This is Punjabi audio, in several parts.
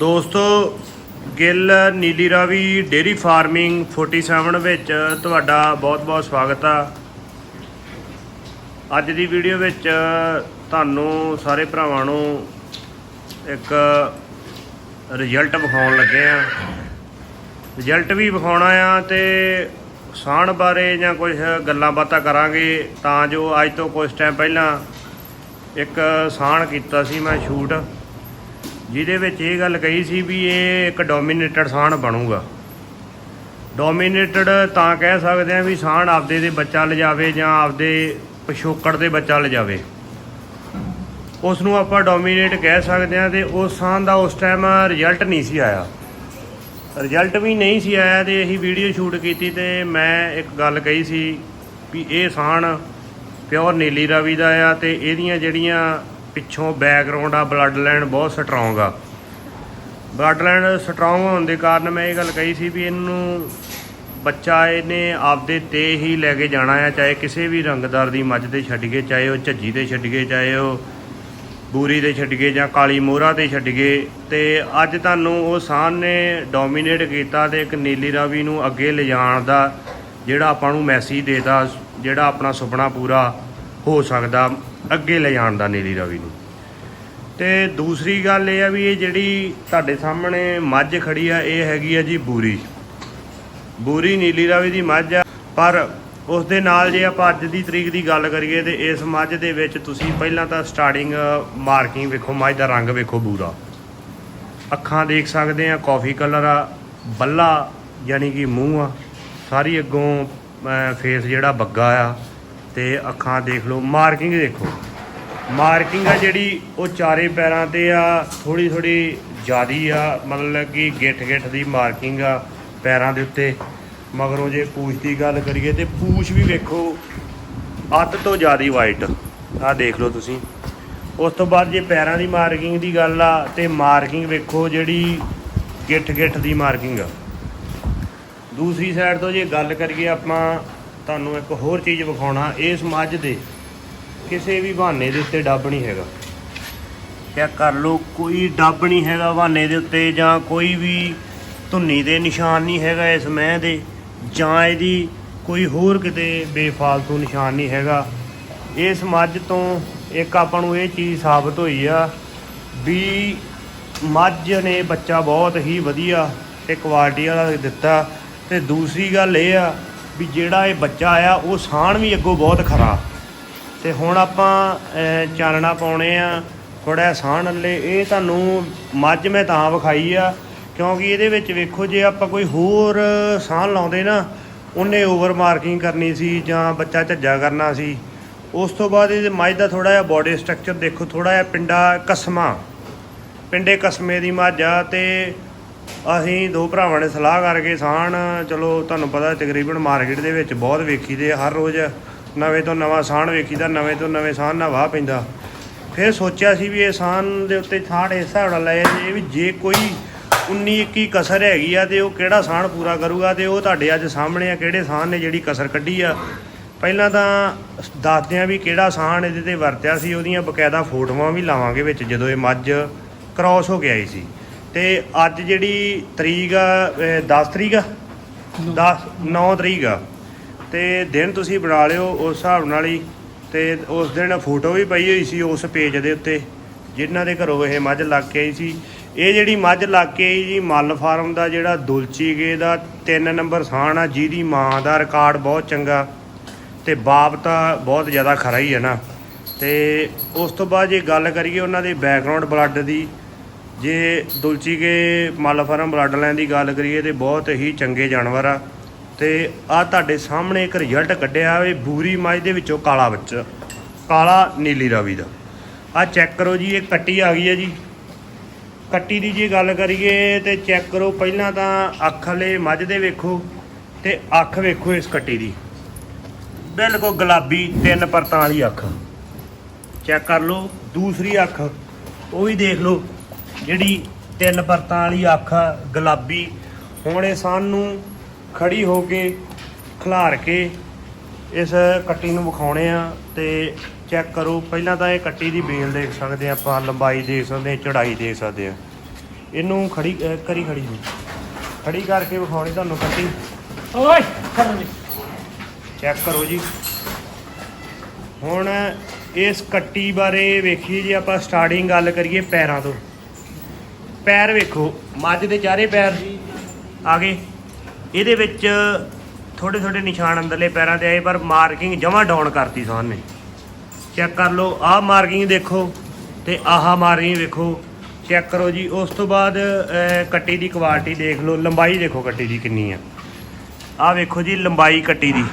ਦੋਸਤੋ, ਗਿੱਲ ਨੀਲੀ ਰਾਵੀ ਡੇਰੀ ਫਾਰਮਿੰਗ 47 ਵਿੱਚ ਤੁਹਾਡਾ ਬਹੁਤ-ਬਹੁਤ ਸਵਾਗਤ ਆ। ਅੱਜ ਦੀ ਵੀਡੀਓ ਵਿੱਚ ਤੁਹਾਨੂੰ ਸਾਰੇ ਭਰਾਵਾਂ ਨੂੰ ਇੱਕ ਰਿਜ਼ਲਟ ਵਿਖਾਉਣ ਲੱਗੇ ਆ। ਰਿਜ਼ਲਟ ਵੀ ਵਿਖਾਉਣਾ ਆ ਤੇ ਸਾਣ ਬਾਰੇ ਜਾਂ ਕੁਝ ਗੱਲਾਂ ਬਾਤਾਂ ਕਰਾਂਗੇ ਤਾਂ ਜੋ ਅੱਜ ਤੋਂ ਕੁਝ ਟਾਈਮ ਪਹਿਲਾਂ ਇੱਕ ਸਾਣ ਕੀਤਾ ਸੀ ਮੈਂ ਸ਼ੂਟ। ਜਿਹਦੇ ਵਿੱਚ ਇਹ ਗੱਲ ਕਹੀ ਸੀ ਵੀ ਇਹ ਇੱਕ ਡੋਮੀਨੇਟਡ ਸਾਣ ਬਣੂਗਾ। ਡੋਮੀਨੇਟਡ ਤਾਂ ਕਹਿ ਸਕਦੇ ਆ ਵੀ ਸਾਣ ਆਪਦੇ ਦੇ ਬੱਚਾ ਲਿਜਾਵੇ ਜਾਂ ਆਪਦੇ ਪਿਛੋਕੜ ਦੇ ਬੱਚਾ ਲਿਜਾਵੇ। ਉਸ ਨੂੰ ਆਪਾਂ ਡੋਮੀਨੇਟ ਕਹਿ ਸਕਦੇ ਆ ਤੇ ਉਸ ਸਾਣ ਦਾ ਉਸ ਟਾਈਮ ਰਿਜ਼ਲਟ ਨਹੀਂ ਸੀ ਆਇਆ। ਰਿਜ਼ਲਟ ਵੀ ਨਹੀਂ ਸੀ ਆਇਆ ਤੇ ਅਸੀਂ ਵੀਡੀਓ ਸ਼ੂਟ ਕੀਤੀ ਤੇ ਮੈਂ ਇੱਕ ਗੱਲ ਕਹੀ ਸੀ ਵੀ ਇਹ ਸਾਣ ਪਿਓਰ ਨੀਲੀ ਰਾਵੀ ਦਾ ਆ ਤੇ ਇਹਦੀਆਂ ਜਿਹੜੀਆਂ ਪਿੱਛੋਂ ਬੈਕਗ੍ਰਾਉਂਡ ਆ ਬਲੱਡ ਲਾਈਨ ਬਹੁਤ ਸਟਰੋਂਗ ਆ। ਬਲੱਡ ਲਾਈਨ ਸਟਰੋਂਗ ਹੋਣ ਦੇ ਕਾਰਨ ਮੈਂ ਇਹ ਗੱਲ ਕਹੀ ਸੀ ਵੀ ਇਹਨੂੰ ਬੱਚਾ ਇਹਨੇ ਆਪਦੇ ਤੇ ਹੀ ਲੈ ਕੇ ਜਾਣਾ ਆ, ਚਾਹੇ ਕਿਸੇ ਵੀ ਰੰਗਦਾਰ ਦੀ ਮੱਝ ਤੇ ਛੱਡ ਗਏ ਚਾਹੇ ਉਹ ਝੱਜੀ ਤੇ ਛੱਡ ਗਏ ਚਾਹੇ ਉਹ ਬੂਰੀ ਤੇ ਛੱਡ ਗਏ ਜਾਂ ਕਾਲੀ ਮੋਹਰਾ ਤੇ ਛੱਡ ਗਏ ਤੇ ਅੱਜ ਤੁਹਾਨੂੰ ਉਹ ਸਾਨ ਨੇ ਡੋਮੀਨੇਟ ਕੀਤਾ ਤੇ ਇੱਕ ਨੀਲੀ ਰਾਵੀ ਨੂੰ ਅੱਗੇ ਲਿਜਾਣ ਦਾ ਜਿਹੜਾ ਆਪਾਂ ਨੂੰ ਮੈਸੇਜ ਦੇਤਾ, ਜਿਹੜਾ ਆਪਣਾ ਸੁਪਨਾ ਪੂਰਾ ਹੋ ਸਕਦਾ ਅੱਗੇ ਲੈ ਜਾਣ ਦਾ ਨੀਲੀ ਰਾਵੀ ਨੂੰ। ਤੇ ਦੂਸਰੀ ਗੱਲ ਇਹ ਆ ਵੀ ਇਹ ਜਿਹੜੀ ਤੁਹਾਡੇ ਸਾਹਮਣੇ ਮੱਝ ਖੜੀ ਆ, ਇਹ ਹੈਗੀ ਆ ਜੀ ਬੂਰੀ। ਬੂਰੀ ਨੀਲੀ ਰਾਵੀ ਦੀ ਮੱਝ ਆ, ਪਰ ਉਸ ਦੇ ਨਾਲ ਜੇ ਆਪਾਂ ਅੱਜ ਦੀ ਤਰੀਕ ਦੀ ਗੱਲ ਕਰੀਏ ਤੇ ਇਸ ਮੱਝ ਦੇ ਵਿੱਚ ਤੁਸੀਂ ਪਹਿਲਾਂ ਤਾਂ ਸਟਾਰਟਿੰਗ ਮਾਰਕਿੰਗ ਵੇਖੋ, ਮੱਝ ਦਾ ਰੰਗ ਵੇਖੋ ਬੂਰਾ। ਅੱਖਾਂ ਦੇਖ ਸਕਦੇ ਆ ਕਾਫੀ ਕਲਰ ਆ, ਬੱਲਾ ਯਾਨੀ ਕਿ ਮੂੰਹ ਆ, ਸਾਰੀ ਅੱਗੋਂ ਫੇਸ ਜਿਹੜਾ ਬੱਗਾ ਆ ਤੇ ਅੱਖਾਂ ਦੇਖ ਲਓ, ਮਾਰਕਿੰਗ ਦੇਖੋ। ਮਾਰਕਿੰਗ ਆ ਜਿਹੜੀ, ਉਹ ਚਾਰੇ ਪੈਰਾਂ ਤੇ ਆ ਥੋੜੀ ਥੋੜੀ ਜਿਆਦੀ ਆ, ਮਤਲਬ ਕਿ ਗਿੱਠ ਗਿੱਠ ਦੀ ਮਾਰਕਿੰਗ ਆ ਪੈਰਾਂ ਦੇ ਉੱਤੇ। ਮਗਰੋਂ ਜੇ ਪੂਛ ਦੀ ਗੱਲ ਕਰੀਏ ਤੇ ਪੂਛ ਵੀ ਵੇਖੋ, ਅੱਧ ਤੋਂ ਜ਼ਿਆਦੀ ਵਾਈਟ ਆ ਦੇਖ ਲਓ ਤੁਸੀਂ। ਉਸ ਤੋਂ ਬਾਅਦ ਜੇ ਪੈਰਾਂ ਦੀ ਮਾਰਕਿੰਗ ਦੀ ਗੱਲ ਆ, ਤੇ ਮਾਰਕਿੰਗ ਵੇਖੋ ਜਿਹੜੀ ਗਿੱਠ ਗਿੱਠ ਦੀ ਮਾਰਕਿੰਗ ਆ। ਦੂਸਰੀ ਸਾਈਡ ਤੋਂ ਜੇ ਗੱਲ ਕਰੀਏ ਆਪਾਂ ਤੁਹਾਨੂੰ ਇੱਕ ਹੋਰ ਚੀਜ਼ ਵਿਖਾਉਣਾ ਇਸ ਮੱਝ ਦੇ ਕਿਸੇ ਵੀ ਬਹਾਨੇ ਦੇ ਉੱਤੇ ਡੱਬ ਨਹੀਂ ਹੈਗਾ। ਚੈੱਕ ਕਰ ਲਓ, ਕੋਈ ਡੱਬ ਨਹੀਂ ਹੈਗਾ ਬਹਾਨੇ ਦੇ ਉੱਤੇ ਜਾਂ ਕੋਈ ਵੀ ਧੁੰਨੀ ਦੇ ਨਿਸ਼ਾਨ ਨਹੀਂ ਹੈਗਾ ਇਸ ਮਹਿ ਦੇ, ਜਾਂ ਇਹਦੀ ਕੋਈ ਹੋਰ ਕਿਤੇ ਬੇਫਾਲਤੂ ਨਿਸ਼ਾਨ ਨਹੀਂ ਹੈਗਾ। ਇਸ ਮੱਝ ਤੋਂ ਇੱਕ ਆਪਾਂ ਨੂੰ ਇਹ ਚੀਜ਼ ਸਾਬਤ ਹੋਈ ਆ ਵੀ ਮੱਝ ਨੇ ਬੱਚਾ ਬਹੁਤ ਹੀ ਵਧੀਆ ਤੇ ਕੁਆਲਿਟੀ ਵਾਲਾ ਦਿੱਤਾ। ਤੇ ਦੂਸਰੀ ਗੱਲ ਇਹ ਆ ਵੀ ਜਿਹੜਾ ਇਹ ਬੱਚਾ ਆਇਆ, ਉਹ ਸਾਣ ਵੀ ਅੱਗੋਂ ਬਹੁਤ ਖਰਾ। ਤੇ ਹੁਣ ਆਪਾਂ ਚਾਨਣਾ ਪਾਉਣੇ ਆ ਥੋੜਾ ਸਾਣ ਹੱਲੇ ਇਹ ਤੁਹਾਨੂੰ ਮੱਝ ਮੈਂ ਤਾਂ ਵਿਖਾਈ ਆ, ਕਿਉਂਕਿ ਇਹਦੇ ਵਿੱਚ ਵੇਖੋ, ਜੇ ਆਪਾਂ ਕੋਈ ਹੋਰ ਸਾਣ ਲਾਉਂਦੇ ਨਾ, ਉਹਨੇ ਓਵਰ ਮਾਰਕਿੰਗ ਕਰਨੀ ਸੀ ਜਾਂ ਬੱਚਾ ਝੱਜਾ ਕਰਨਾ ਸੀ। ਉਸ ਤੋਂ ਬਾਅਦ ਇਹਦੇ ਮੱਝ ਦਾ ਥੋੜਾ ਜਿਹਾ ਬਾਡੀ ਸਟਰਕਚਰ ਦੇਖੋ ਥੋੜਾ ਜਿਹਾ ਪਿੰਡਾ ਕਸਮਾ। ਪਿੰਡੇ ਕਸਮੇ ਦੀ ਮੱਝ ਆ ਤੇ ਅਸੀਂ ਦੋ ਭਰਾਵਾਂ ਨੇ ਸਲਾਹ ਕਰਕੇ ਸਾਣ ਚਲੋ ਤੁਹਾਨੂੰ ਪਤਾ ਤਕਰੀਬਨ ਮਾਰਕੀਟ ਦੇ ਵਿੱਚ ਬਹੁਤ ਵੇਖੀਦੇ ਆ ਹਰ ਰੋਜ਼। ਨਵੇਂ ਤੋਂ ਨਵਾਂ ਸਾਣ ਵੇਖੀਦਾ, ਨਵੇਂ ਤੋਂ ਨਵੇਂ ਸਾਣ ਨਾਲ ਵਾਹ ਪੈਂਦਾ। ਫਿਰ ਸੋਚਿਆ ਸੀ ਵੀ ਇਹ ਸਾਣ ਦੇ ਉੱਤੇ ਥਾੜ ਇਸ ਹਿਸਾਬ ਨਾਲ ਲਏ ਜੇ ਵੀ ਜੇ ਕੋਈ 19 21 ਕਸਰ ਹੈਗੀ ਆ ਤੇ ਉਹ ਕਿਹੜਾ ਸਾਣ ਪੂਰਾ ਕਰੂਗਾ ਤੇ ਉਹ ਤੁਹਾਡੇ ਅੱਜ ਸਾਹਮਣੇ ਆ, ਕਿਹੜੇ ਸਾਣ ਨੇ ਜਿਹੜੀ ਕਸਰ ਕੱਢੀ ਆ। ਪਹਿਲਾਂ ਤਾਂ ਦੱਸਦਿਆਂ ਵੀ ਕਿਹੜਾ ਸਾਣ ਇਹਦੇ ਤੇ ਵਰਤਿਆ ਸੀ, ਉਹਦੀਆਂ ਬਕਾਇਦਾ ਫੋਟੋਆਂ ਵੀ ਲਾਵਾਂਗੇ ਵਿੱਚ ਜਦੋਂ ਇਹ ਮੱਝ ਕ੍ਰਾਸ ਹੋ ਕੇ ਆਈ ਸੀ। ਤੇ ਅੱਜ ਜਿਹੜੀ ਤਰੀਕ ਆ 10 ਤਰੀਕ ਆ? 10 9 ਤਰੀਕ ਆ। ਤੇ ਦਿਨ ਤੁਸੀਂ ਬਣਾ ਲਿਓ ਉਸ ਹਿਸਾਬ ਨਾਲ ਹੀ। ਤੇ ਉਸ ਦਿਨ ਫੋਟੋ ਵੀ ਪਈ ਹੋਈ ਸੀ ਉਸ ਪੇਜ ਦੇ ਉੱਤੇ ਜਿਨ੍ਹਾਂ ਦੇ ਘਰੋਂ ਇਹ ਮੱਝ ਲੱਗ ਕੇ ਆਈ ਸੀ। ਇਹ ਜਿਹੜੀ ਮੱਝ ਲੱਗ ਕੇ ਆਈ ਜੀ ਮੱਲ ਫਾਰਮ ਦਾ ਜਿਹੜਾ ਦੁਲਚੀਗੇ ਦਾ 3 ਨੰਬਰ ਸਾਣ ਆ ਜਿਹਦੀ ਮਾਂ ਦਾ ਰਿਕਾਰਡ ਬਹੁਤ ਚੰਗਾ। ਤੇ ਬਾਪ ਤਾਂ ਬਹੁਤ ਜ਼ਿਆਦਾ ਖਰਾ ਹੀ ਹੈ ਨਾ। ਤੇ ਉਸ ਤੋਂ ਬਾਅਦ ਜੇ ਗੱਲ ਕਰੀਏ ਉਹਨਾਂ ਦੇ ਬੈਕਗ੍ਰਾਉਂਡ ਬਲੱਡ ਦੀ ਜੇ ਦੁਲਚੀਗੇ ਮੱਲ ਫਾਰਮ ਬਲੱਡ ਲਾਈਨ ਦੀ ਗੱਲ ਕਰੀਏ ਤੇ ਬਹੁਤ ਹੀ ਚੰਗੇ ਜਾਨਵਰ ਆ। ਤੇ ਆ ਤੁਹਾਡੇ ਸਾਹਮਣੇ ਇੱਕ ਰਿਜ਼ਲਟ ਕੱਢਿਆ ਵੀ ਬੂਰੀ ਮੱਝ ਦੇ ਵਿੱਚੋਂ ਕਾਲਾ ਬੱਚਾ, ਕਾਲਾ ਨੀਲੀ ਰਾਵੀ ਦਾ। ਆ ਚੈੱਕ ਕਰੋ ਜੀ, ਇਹ ਕੱਟੀ ਆ ਗਈ ਹੈ ਜੀ। ਕੱਟੀ ਦੀ ਜੇ ਗੱਲ ਕਰੀਏ ਤੇ ਚੈੱਕ ਕਰੋ, ਪਹਿਲਾਂ ਤਾਂ ਅੱਖ ਵਾਲੇ ਮੱਝ ਦੇ ਵੇਖੋ ਤੇ ਅੱਖ ਵੇਖੋ ਇਸ ਕੱਟੀ ਦੀ। ਬਿਲਕੁਲ ਗੁਲਾਬੀ, ਤਿੰਨ ਪਰਤਾਂ ਵਾਲੀ ਅੱਖ। ਚੈੱਕ ਕਰ ਲਓ, ਦੂਸਰੀ ਅੱਖ, ਉਹ ਵੀ ਦੇਖ ਲਓ। ਜਿਹੜੀ ਤਿੰਨ ਪਰਤਾਂ ਵਾਲੀ ਅੱਖ ਆ, ਗੁਲਾਬੀ ਹੁਣ ਇਹ ਸਾਨੂੰ ਖੜੀ ਹੋ ਕੇ ਖਿਲਾਰ ਕੇ ਇਸ ਕੱਟੀ ਨੂੰ ਵਿਖਾਉਣੇ ਆ ਤੇ ਚੈੱਕ ਕਰੋ। ਪਹਿਲਾਂ ਤਾਂ ਇਹ ਕੱਟੀ ਦੀ ਬੇਲ ਦੇਖ ਸਕਦੇ ਆ ਆਪਾਂ ਲੰਬਾਈ ਦੇਖ ਸਕਦੇ ਆ ਚੜਾਈ ਦੇਖ ਸਕਦੇ ਆ। ਇਹਨੂੰ ਖੜੀ ਅਹ ਕਰੀ ਖੜੀ ਨੂੰ ਖੜੀ ਕਰਕੇ ਵਿਖਾਉਣੀ ਤੁਹਾਨੂੰ ਕੱਟੀ। ਓਏ ਕਰ ਦੇ ਚੈੱਕ ਕਰੋ ਜੀ। ਹੁਣ ਇਸ ਕੱਟੀ ਬਾਰੇ ਵੇਖੀਏ ਜੇ ਆਪਾਂ ਸਟਾਰਟਿੰਗ ਗੱਲ ਕਰੀਏ ਪੈਰਾਂ ਤੋਂ। ਪੈਰ ਵੇਖੋ, ਮੱਝ ਦੇ ਚਾਰੇ ਪੈਰ ਆ ਗਏ। ਇਹਦੇ ਵਿੱਚ ਥੋੜੇ ਥੋੜੇ ਨਿਸ਼ਾਨ ਅੰਦਰਲੇ ਪੈਰਾਂ ਤੇ ਆਏ, ਪਰ ਮਾਰਕਿੰਗ ਜਮਾ ਡਾਊਨ ਕਰਤੀ ਸਾਨ ਨੇ ਚੈੱਕ ਕਰ ਲਓ, ਆਹ ਮਾਰਕਿੰਗ ਦੇਖੋ ਤੇ ਆਹ ਮਾਰਕਿੰਗ ਵੇਖੋ। ਚੈੱਕ ਕਰੋ ਜੀ, ਉਸ ਤੋਂ ਬਾਅਦ ਕੱਟੀ ਦੀ ਕੁਆਲਿਟੀ ਦੇਖ ਲਓ, ਲੰਬਾਈ ਦੇਖੋ ਕੱਟੀ ਦੀ ਕਿੰਨੀ ਆ। ਆਹ ਵੇਖੋ ਜੀ, ਲੰਬਾਈ ਕੱਟੀ ਦੀ।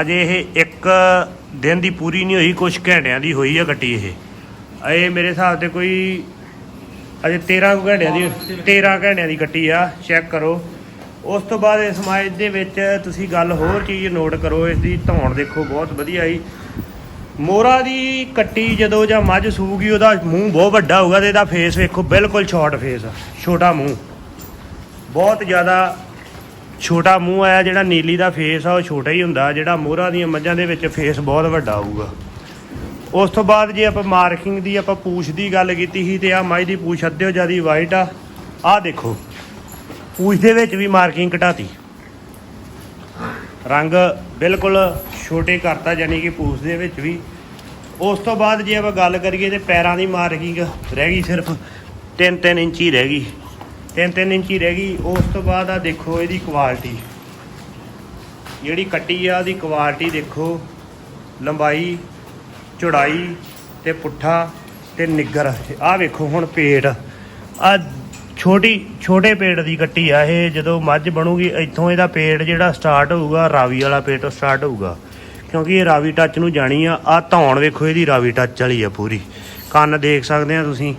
ਅਜੇ ਇਹ ਇੱਕ ਦਿਨ ਦੀ ਪੂਰੀ ਨਹੀਂ ਹੋਈ ਕੁਝ ਘੰਟਿਆਂ ਦੀ ਹੋਈ ਆ ਕੱਟੀ ਇਹ। ਇਹ ਮੇਰੇ ਹਿਸਾਬ ਤੇ ਕੋਈ ਅਜੇ 13 ਕੁ ਘੰਟਿਆਂ ਦੀ 13 ਘੰਟਿਆਂ ਦੀ ਕੱਟੀ ਆ ਚੈੱਕ ਕਰੋ। ਉਸ ਤੋਂ ਬਾਅਦ ਇਸ ਸਮਾਜ ਦੇ ਵਿੱਚ ਤੁਸੀਂ ਗੱਲ ਹੋਰ ਚੀਜ਼ ਨੋਟ ਕਰੋ ਇਸ ਦੀ ਧੌਣ ਦੇਖੋ, ਬਹੁਤ ਵਧੀਆ ਜੀ। ਮੋਰਾ ਦੀ ਕੱਟੀ ਜਦੋਂ ਜਾਂ ਮੱਝ ਸੂਗੀ, ਉਹਦਾ ਮੂੰਹ ਬਹੁਤ ਵੱਡਾ ਹੋਊਗਾ ਤੇ ਇਹਦਾ ਫੇਸ ਵੇਖੋ, ਬਿਲਕੁਲ ਸ਼ਾਰਟ ਫੇਸ ਆ, ਛੋਟਾ ਮੂੰਹ। ਬਹੁਤ ਜ਼ਿਆਦਾ ਛੋਟਾ ਮੂੰਹ ਆਇਆ ਜਿਹੜਾ ਨੀਲੀ ਦਾ ਫੇਸ ਆ, ਉਹ ਛੋਟਾ ਹੀ ਹੁੰਦਾ, ਜਿਹੜਾ ਮੋਹਰਾ ਦੀਆਂ ਮੱਝਾਂ ਦੇ ਵਿੱਚ ਫੇਸ ਬਹੁਤ ਵੱਡਾ ਹੋਊਗਾ। ਉਸ ਤੋਂ ਬਾਅਦ ਜੇ ਆਪਾਂ ਮਾਰਕਿੰਗ ਦੀ, ਆਪਾਂ ਪੂਛ ਦੀ ਗੱਲ ਕੀਤੀ ਸੀ ਤੇ ਆ ਮੱਝ ਦੀ ਪੂਛ ਅੱਧੇ ਜਿਆਦੀ ਵਾਈਟ ਆ। ਆਹ ਦੇਖੋ, ਪੂਛ ਦੇ ਵਿੱਚ ਵੀ ਮਾਰਕਿੰਗ ਘਟਾਤੀ। ਰੰਗ ਬਿਲਕੁਲ ਛੋਟੇ ਕਰਤਾ ਯਾਨੀ ਕਿ ਪੂਛ ਦੇ ਵਿੱਚ ਵੀ। ਉਸ ਤੋਂ ਬਾਅਦ ਜੇ ਆਪਾਂ ਗੱਲ ਕਰੀਏ ਤੇ ਪੈਰਾਂ ਦੀ ਮਾਰਕਿੰਗ ਰਹਿ ਗਈ ਸਿਰਫ 3-3 ਇੰਚੀ ਰਹਿ ਗਈ। 3-3 ਇੰਚੀ ਰਹਿ ਗਈ। ਉਸ ਤੋਂ ਬਾਅਦ ਆ ਦੇਖੋ ਇਹਦੀ ਕੁਆਲਿਟੀ ਜਿਹੜੀ ਕੱਟੀ ਆ, ਉਹਦੀ ਕੁਆਲਿਟੀ ਦੇਖੋ। ਲੰਬਾਈ ਚੌੜਾਈ ਤੇ ਪੁੱਠਾ ਤੇ ਨਿੱਗਰ ਆਹ ਵੇਖੋ ਹੁਣ ਪੇਟ। ਆ ਛੋਟੀ, ਛੋਟੇ ਪੇਟ ਦੀ ਕੱਟੀ ਆ ਇਹ। ਜਦੋਂ ਮੱਝ ਬਣੂਗੀ, ਇੱਥੋਂ ਇਹਦਾ ਪੇਟ ਜਿਹੜਾ ਸਟਾਰਟ ਹੋਊਗਾ, ਰਾਵੀ ਵਾਲਾ ਪੇਟ ਸਟਾਰਟ ਹੋਊਗਾ। ਕਿਉਂਕਿ ਇਹ ਰਾਵੀ ਟੱਚ ਨੂੰ ਜਾਣੀ ਆ। ਆ ਧੌਣ ਵੇਖੋ, ਇਹਦੀ ਰਾਵੀ ਟੱਚ ਵਾਲੀ ਆ ਪੂਰੀ। ਕੰਨ ਦੇਖ ਸਕਦੇ ਆ ਤੁਸੀਂ।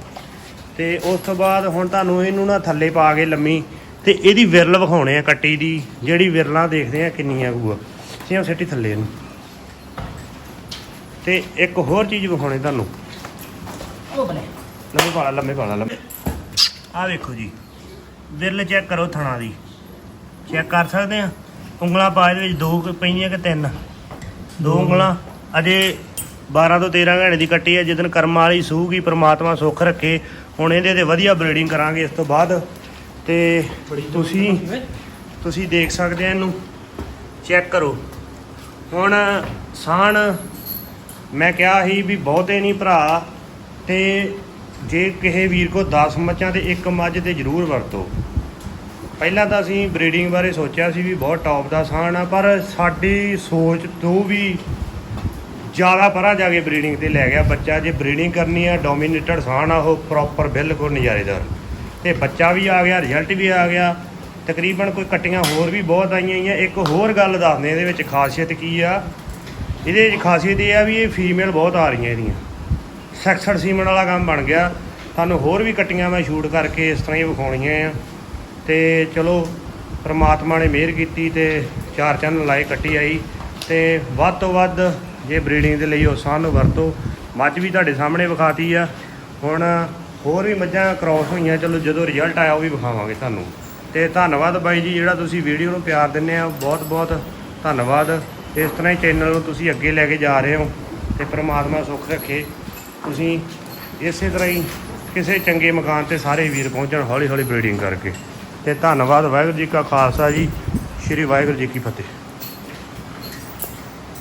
ਤੇ ਉਸ ਤੋਂ ਬਾਅਦ ਹੁਣ ਤੁਹਾਨੂੰ ਇਹਨੂੰ ਨਾ ਥੱਲੇ ਪਾ ਕੇ ਲੰਮੀ ਤੇ ਇਹਦੀ ਵਿਰਲ ਵਿਖਾਉਣੇ ਆ ਕੱਟੀ ਦੀ। ਜਿਹੜੀ ਵਿਰਲਾਂ ਦੇਖਦੇ ਆ ਕਿੰਨੀਆਂ ਕੂਆ ਸਿਆਂ ਸਿੱਟੀ ਥੱਲੇ ਨੂੰ। ਤੇ ਇੱਕ ਹੋਰ ਚੀਜ਼ ਵਿਖਾਉਣੇ ਤੁਹਾਨੂੰ। ਉਹ ਬਲੇ ਲੰਮੇ ਪਾਲਾ ਲੰਮੇ ਪਾਲਾ ਲੰਮੇ। ਆਹ ਵੇਖੋ ਜੀ ਵਿਰਲ ਚੈੱਕ ਕਰੋ ਥਣਾ ਦੀ। ਚੈੱਕ ਕਰ ਸਕਦੇ ਆ? ਉਂਗਲਾਂ ਇਹਦੇ ਵਿੱਚ ਦੋ ਪਈਆਂ ਕਿ ਤਿੰਨ? ਦੋ ਉਂਗਲਾਂ। ਅਜੇ 12 ਤੋਂ 13 ਘੰਟੇ ਦੀ ਕੱਟੀ ਹੈ ਜਿੱਦਨ ਕਰਮਾਂ ਵਾਲੀ ਸੂਗੀ ਪ੍ਰਮਾਤਮਾ ਸੁੱਖ ਰੱਖੇ। ਹੁਣ ਇਹਦੇ ਤੇ ਵਧੀਆ ਬਰੀਡਿੰਗ ਕਰਾਂਗੇ ਇਸ ਤੋਂ ਬਾਅਦ। ਤੇ ਤੁਸੀਂ ਤੁਸੀਂ ਦੇਖ ਸਕਦੇ ਆ ਇਹਨੂੰ। ਚੈੱਕ ਕਰੋ। ਹੁਣ ਸਾਣ ਮੈਂ ਕਿਹਾ ਸੀ ਵੀ ਬਹੁਤੇ ਨਹੀਂ ਭਰਾ, ਤੇ ਜੇ ਕਿਸੇ ਵੀਰ ਕੋ 10 ਮੱਝਾਂ ਤੇ ਇੱਕ ਮੱਝ ਤੇ ਜ਼ਰੂਰ ਵਰਤੋ। ਪਹਿਲਾਂ ਤਾਂ ਅਸੀਂ ਬਰੀਡਿੰਗ ਬਾਰੇ ਸੋਚਿਆ ਸੀ ਵੀ ਬਹੁਤ ਟੌਪ ਦਾ ਸਾਣ ਆ, ਪਰ ਸਾਡੀ ਸੋਚ ਤੋਂ ਵੀ ਜ਼ਿਆਦਾ ਪਰਾਂ ਜਾ ਕੇ ਬਰੀਡਿੰਗ ਤੇ ਲੈ ਗਿਆ ਬੱਚਾ। ਜੇ ਬਰੀਡਿੰਗ ਕਰਨੀ ਆ ਡੋਮੀਨੇਟਡ ਸਾਣ ਆ ਉਹ ਪ੍ਰੋਪਰ ਬਿਲਕੁਲ ਨਜ਼ਾਰੇਦਾਰ। ਤੇ ਬੱਚਾ ਵੀ ਆ ਗਿਆ ਰਿਜ਼ਲਟ ਵੀ ਆ ਗਿਆ। ਤਕਰੀਬਨ ਕੋਈ ਕੱਟੀਆਂ ਹੋਰ ਵੀ ਬਹੁਤ ਆਈਆਂ ਹੋਈਆਂ। ਇੱਕ ਹੋਰ ਗੱਲ ਦੱਸਦੇ ਇਹਦੇ ਵਿੱਚ ਖਾਸੀਅਤ ਕੀ ਆ? ਇਹਦੇ ਵਿੱਚ ਖਾਸੀਅਤ ਇਹ ਆ ਵੀ ਇਹ ਫੀਮੇਲ ਬਹੁਤ ਆ ਰਹੀਆਂ ਇਹਦੀਆਂ। ਸੈਕਸਡ ਸੀਮਨ ਵਾਲਾ ਕੰਮ ਬਣ ਗਿਆ। ਤੁਹਾਨੂੰ ਹੋਰ ਵੀ ਕੱਟੀਆਂ ਮੈਂ ਸ਼ੂਟ ਕਰਕੇ ਇਸ ਤਰ੍ਹਾਂ ਹੀ ਵਿਖਾਉਣੀਆਂ ਆ। ਤੇ ਚਲੋ, ਪ੍ਰਮਾਤਮਾ ਨੇ ਮਿਹਰ ਕੀਤੀ ਤੇ ਚਾਰ ਚੰਨ ਲਾਏ ਕੱਟੀ ਆਈ। ਤੇ ਵੱਧ ਤੋਂ ਵੱਧ ਜੇ ਬਰੀਡਿੰਗ ਦੇ ਲਈ ਉਹ ਸਾਨੂੰ ਵਰਤੋ। ਮੱਝ ਵੀ ਤੁਹਾਡੇ ਸਾਹਮਣੇ ਵਿਖਾਤੀ ਆ। ਹੁਣ ਹੋਰ ਵੀ ਮੱਝਾਂ ਕ੍ਰਾਸ ਹੋਈਆਂ, ਚਲੋ ਜਦੋਂ ਰਿਜ਼ਲਟ ਆਇਆ ਉਹ ਵੀ ਵਿਖਾਵਾਂਗੇ ਤੁਹਾਨੂੰ। ਤੇ ਧੰਨਵਾਦ ਬਾਈ ਜੀ, ਜਿਹੜਾ ਤੁਸੀਂ ਵੀਡੀਓ ਨੂੰ ਪਿਆਰ ਦਿੰਦੇ ਆ। ਬਹੁਤ ਬਹੁਤ ਧੰਨਵਾਦ। ਇਸ ਤਰ੍ਹਾਂ ਹੀ ਚੈਨਲ ਨੂੰ ਤੁਸੀਂ ਅੱਗੇ ਲੈ ਕੇ ਜਾ ਰਹੇ ਹੋ ਤੇ ਪ੍ਰਮਾਤਮਾ ਸੁੱਖ ਰੱਖੇ। ਤੁਸੀਂ ਇਸੇ ਤਰ੍ਹਾਂ ਹੀ ਕਿਸੇ ਚੰਗੇ ਮਕਾਨ ਤੇ ਸਾਰੇ ਵੀਰ ਪਹੁੰਚਣ ਹੌਲੀ ਹੌਲੀ ਬਰੀਡਿੰਗ ਕਰਕੇ। ਤੇ ਧੰਨਵਾਦ, ਵਾਹਿਗੁਰੂ ਜੀ ਕਾ ਖਾਲਸਾ ਜੀ, ਸ੍ਰੀ ਵਾਹਿਗੁਰੂ ਜੀ ਕੀ ਫਤਿਹ।